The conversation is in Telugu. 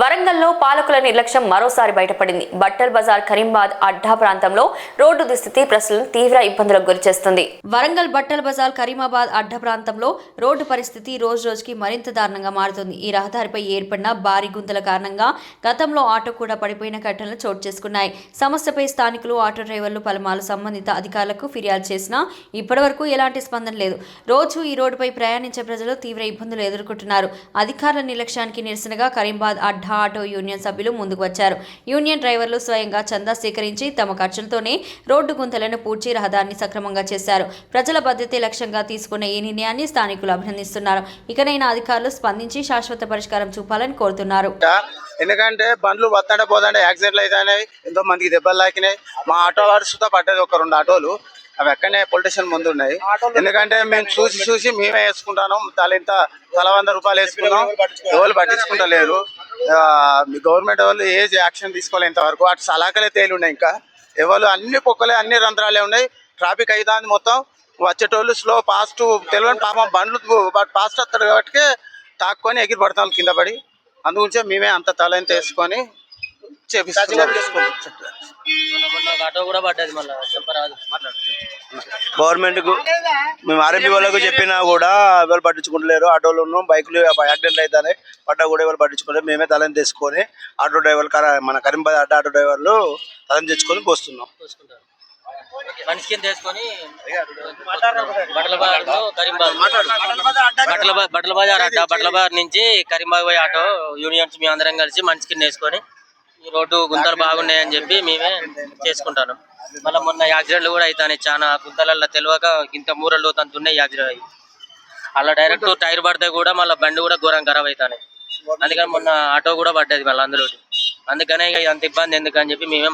వరంగల్లో పాలకుల నిర్లక్ష్యం మరోసారి బయటపడింది. బట్టల్ బజార్ కరీంబాద్ అడ్డా ప్రాంతంలో రోడ్డు దుస్థితి ప్రజలను తీవ్ర ఇబ్బందులకు గురిచేస్తుంది వరంగల్ బట్టల్ బజార్ కరీమాబాద్ అడ్డా ప్రాంతంలో రోడ్డు పరిస్థితి రోజు రోజుకి మరింత దారుణంగా మారుతుంది. ఈ రహదారిపై ఏర్పడిన భారీ గుంతల కారణంగా గతంలో ఆటో కూడా పడిపోయిన ఘటనలు చోటు చేసుకున్నాయి. సమస్యపై స్థానికులు ఆటో డ్రైవర్లు పలుమార్లు సంబంధిత అధికారులకు ఫిర్యాదు చేసినా ఇప్పటివరకు ఎలాంటి స్పందన లేదు. రోజు ఈ రోడ్డుపై ప్రయాణించే ప్రజలు తీవ్ర ఇబ్బందులు ఎదుర్కొంటున్నారు. అధికారుల నిర్లక్ష్యానికి నిరసనగా కరీంబాద్ అడ్డా ఆటో యూనియన్ సభ్యులు ముందుకు వచ్చారు. యూనియన్ డ్రైవర్లు స్వయంగా చందా సేకరించి తమ ఖర్చులతోనే రోడ్డు గుంతలను పూడ్చి రహదారిని సక్రమంగా చేశారు. ప్రజల భద్రతే లక్ష్యంగా తీసుకున్న ఈ నిర్ణయాన్ని స్థానికులు అభినందిస్తున్నారు. ఇకనైనా అధికారులు స్పందించి శాశ్వత పరిష్కారం చూపాలని కోరుతున్నారు. ఎందుకంటే బండ్లు వస్తాడే పోతుండే యాక్సిడెంట్లు అవుతాయి ఎంతో మందికి దెబ్బలు లాకినాయి మా ఆటో వాడు సుతా పడ్డది ఒక రెండు ఆటోలు. అవి ఎక్కడనే పొలిటీషియన్ ముందు ఉన్నాయి. ఎందుకంటే మేము చూసి చూసి మేమే వేసుకుంటాను. తల ఇంత తల వంద రూపాయలు వేసుకున్నాం. ఎవరు పట్టించుకుంటలేరు. లేరు గవర్నమెంట్ వాళ్ళు ఏ యాక్షన్ తీసుకోవాలి ఇంతవరకు. అటు సలాకలే తేలి ఉన్నాయి ఇంకా. ఎవరు అన్ని పొక్కలే అన్ని రంధ్రాలే ఉన్నాయి. ట్రాఫిక్ అవుతుంది మొత్తం. వచ్చేటోళ్ళు స్లో ఫాస్ట్ తెలియని పాపం బండ్లు ఫాస్ట్ వస్తాడు కాబట్టి తాక్కొని ఎగిరి పడతాం కింద పడి. అందుగురించే మేమే అంత తలంత వేసుకొని గవర్నమెంట్కు మేము ఆర్ఎంపీ వాళ్ళకు చెప్పినా కూడా ఎవరు పట్టించుకుంటలేరు. ఆటోలను బైకులు యాక్సిడెంట్ అవుతాయి పడ్డా కూడా ఎవరు పట్టించుకోలేదు. మేమే తలం తెచ్చుకొని ఆటో డ్రైవర్లు కర- మన కరీంబాద్ అడ్డ ఆటో డ్రైవర్లు తలం తెచ్చుకొని పోస్తున్నాం. బట్టల బజార్ కరీంబాగ్ బట్టల బజార్ బట్టల బజార్ అడ్డ బట్టల బజార్ నుంచి కరీంబాగ్ పోయే ఆటో యూనియన్స్ మేము అందరం కలిసి మనిషి కింద వేసుకొని ఈ రోడ్డు గుంతలు బాగున్నాయని చెప్పి మేమే చేసుకుంటాను. మళ్ళీ మొన్న యాక్సిడెంట్లు కూడా అవుతాయి చాలా గుంతలల్లో తెలియక ఇంత మూరలు అంత ఉన్నాయి యాక్సిడెంట్ అయ్యి. అలా డైరెక్ట్ టైర్ పడితే కూడా మళ్ళీ బండి కూడా ఘోరం ఖరాబ్ అవుతాయి అందుకని మొన్న ఆటో కూడా పడ్డది మళ్ళీ అందులో అందుకనే ఇక అంత ఇబ్బంది ఎందుకని చెప్పి మేమే